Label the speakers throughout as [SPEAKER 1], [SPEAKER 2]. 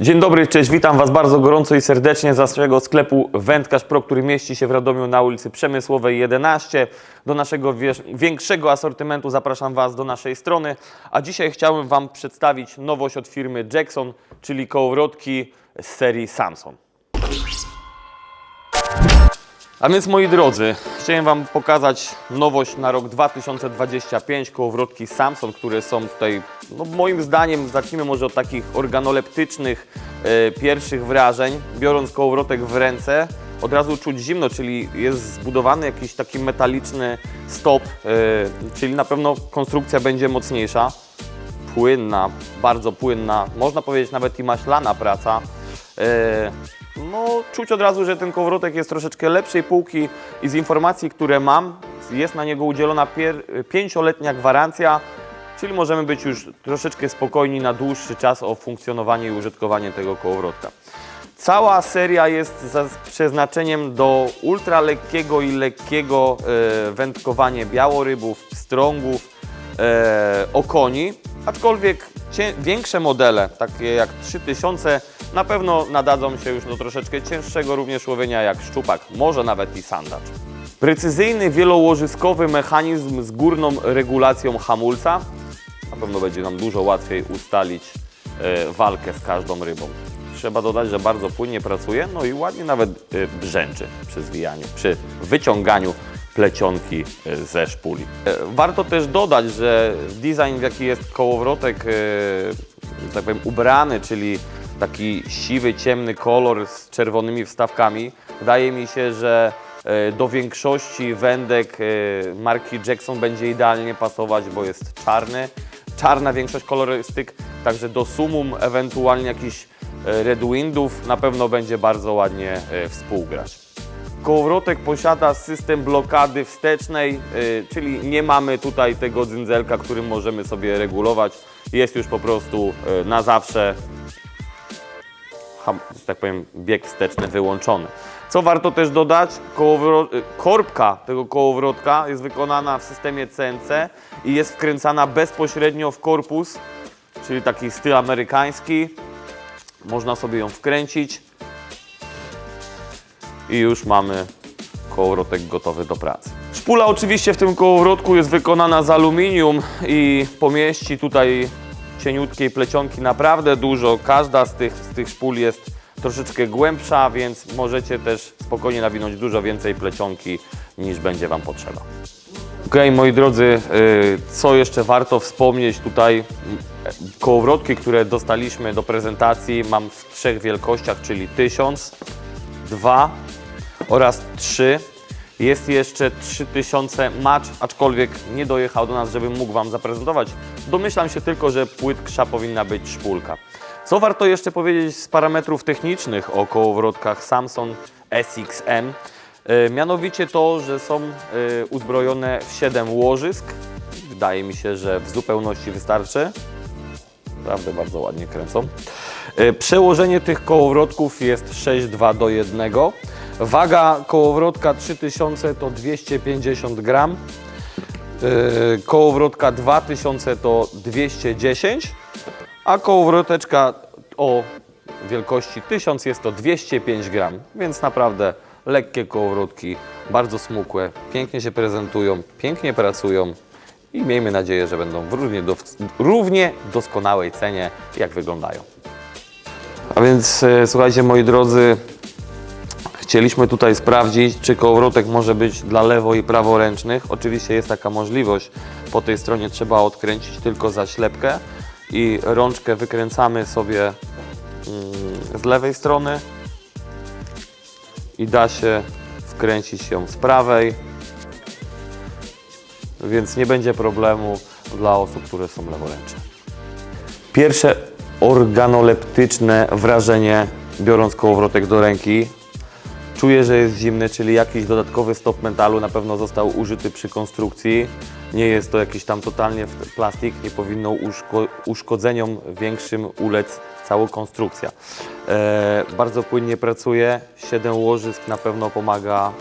[SPEAKER 1] Dzień dobry, cześć, witam Was bardzo gorąco i serdecznie z naszego sklepu Wędkarz Pro, który mieści się w Radomiu na ulicy Przemysłowej 11. Do naszego większego asortymentu zapraszam Was do naszej strony, a dzisiaj chciałbym Wam przedstawić nowość od firmy Jackson, czyli kołowrotki z serii Samson. A więc moi drodzy, chciałem Wam pokazać nowość na rok 2025, kołowrotki Samson, które są tutaj, no moim zdaniem, zacznijmy może od takich organoleptycznych e, pierwszych wrażeń. Biorąc kołowrotek w ręce, od razu czuć zimno, czyli jest zbudowany jakiś taki metaliczny stop, e, czyli na pewno konstrukcja będzie mocniejsza płynna, bardzo płynna, można powiedzieć nawet i maślana praca. E, No, czuć od razu, że ten kołowrotek jest troszeczkę lepszej półki i z informacji, które mam, jest na niego udzielona pięcioletnia gwarancja, czyli możemy być już troszeczkę spokojni na dłuższy czas o funkcjonowanie i użytkowanie tego kołowrotka. Cała seria jest z przeznaczeniem do ultralekkiego i lekkiego e, wędkowania białorybów, strągów, e, okoni, aczkolwiek większe modele, takie jak 3000, na pewno nadadzą się już do troszeczkę cięższego również łowienia jak szczupak, może nawet i sandacz. Precyzyjny, wielołożyskowy mechanizm z górną regulacją hamulca. Na pewno będzie nam dużo łatwiej ustalić e, walkę z każdą rybą. Trzeba dodać, że bardzo płynnie pracuje, no i ładnie nawet e, brzęczy przy zwijaniu, przy wyciąganiu plecionki e, ze szpuli. E, Warto też dodać, że design, w jaki jest kołowrotek, e, tak powiem, ubrany, czyli taki siwy, ciemny kolor z czerwonymi wstawkami, wydaje mi się, że e, do większości wędek e, marki Jackson będzie idealnie pasować, bo jest czarny. Czarna większość kolorystyk, także do sumum ewentualnie jakichś e, Red Windów na pewno będzie bardzo ładnie współgrać. Kołowrotek posiada system blokady wstecznej, czyli nie mamy tutaj tego dzynzelka, którym możemy sobie regulować. Jest już po prostu na zawsze, tak powiem, bieg wsteczny wyłączony. Co warto też dodać, y, korbka tego kołowrotka jest wykonana w systemie CNC i jest wkręcana bezpośrednio w korpus, czyli taki styl amerykański. Można sobie ją wkręcić i już mamy kołowrotek gotowy do pracy. Szpula oczywiście w tym kołowrotku jest wykonana z aluminium i pomieści tutaj cieniutkiej plecionki naprawdę dużo. Każda z tych, z tych szpul jest troszeczkę głębsza, więc możecie też spokojnie nawinąć dużo więcej plecionki niż będzie Wam potrzeba. Ok, moi drodzy, y, co jeszcze warto wspomnieć tutaj? Y, Kołowrotki, które dostaliśmy do prezentacji mam w trzech wielkościach, czyli 1000, 2 oraz 3. Jest jeszcze 3000 match, aczkolwiek nie dojechał do nas, żebym mógł Wam zaprezentować. Domyślam się tylko, że płytksza powinna być szpulka. Co warto jeszcze powiedzieć z parametrów technicznych o kołowrotkach Samsung SXM? E, Mianowicie to, że są e, uzbrojone w 7 łożysk. Wydaje mi się, że w zupełności wystarczy. Naprawdę bardzo ładnie kręcą. E, Przełożenie tych kołowrotków jest 6,2 do 1. Waga kołowrotka 3000 to 250 gram. E, Kołowrotka 2000 to 210, a kołowroteczka o wielkości 1000 jest to 205 gram, więc naprawdę lekkie kołowrotki, bardzo smukłe, pięknie się prezentują, pięknie pracują i miejmy nadzieję, że będą w równie, do, równie doskonałej cenie, jak wyglądają. A więc e, słuchajcie moi drodzy, Chcieliśmy tutaj sprawdzić, czy kołowrotek może być dla lewo i praworęcznych. Oczywiście jest taka możliwość. Po tej stronie trzeba odkręcić tylko zaślepkę i rączkę wykręcamy sobie mm, z lewej strony i da się wkręcić ją z prawej, więc nie będzie problemu dla osób, które są leworęczne. Pierwsze organoleptyczne wrażenie, biorąc kołowrotek do ręki, Czuję, że jest zimny, czyli jakiś dodatkowy stop metalu na pewno został użyty przy konstrukcji. Nie jest to jakiś tam totalnie plastik, nie powinno uszko uszkodzeniom większym ulec cała konstrukcja. E, bardzo płynnie pracuje, 7 łożysk na pewno pomaga e,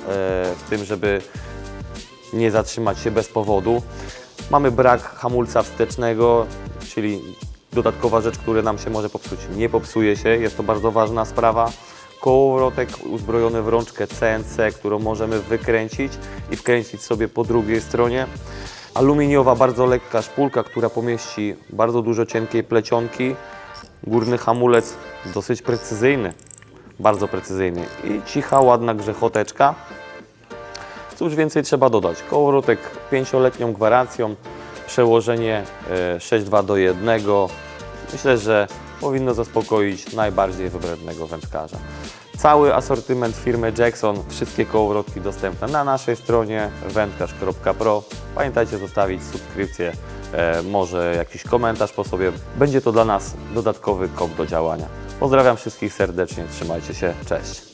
[SPEAKER 1] w tym, żeby nie zatrzymać się bez powodu. Mamy brak hamulca wstecznego, czyli dodatkowa rzecz, która nam się może popsuć. Nie popsuje się, jest to bardzo ważna sprawa. Kołowrotek uzbrojony w rączkę CNC, którą możemy wykręcić i wkręcić sobie po drugiej stronie. Aluminiowa, bardzo lekka szpulka, która pomieści bardzo dużo cienkiej plecionki. Górny hamulec dosyć precyzyjny, bardzo precyzyjny. I cicha, ładna grzechoteczka. Cóż więcej trzeba dodać? Kołowrotek 5-letnią gwarancją, przełożenie e, 6.2 do 1. Myślę, że powinno zaspokoić najbardziej wybrednego wędkarza. Cały asortyment firmy Jackson, wszystkie kołowrotki dostępne na naszej stronie wędkarz.pro. Pamiętajcie zostawić subskrypcję, e, może jakiś komentarz po sobie. Będzie to dla nas dodatkowy kop do działania. Pozdrawiam wszystkich serdecznie, trzymajcie się, cześć.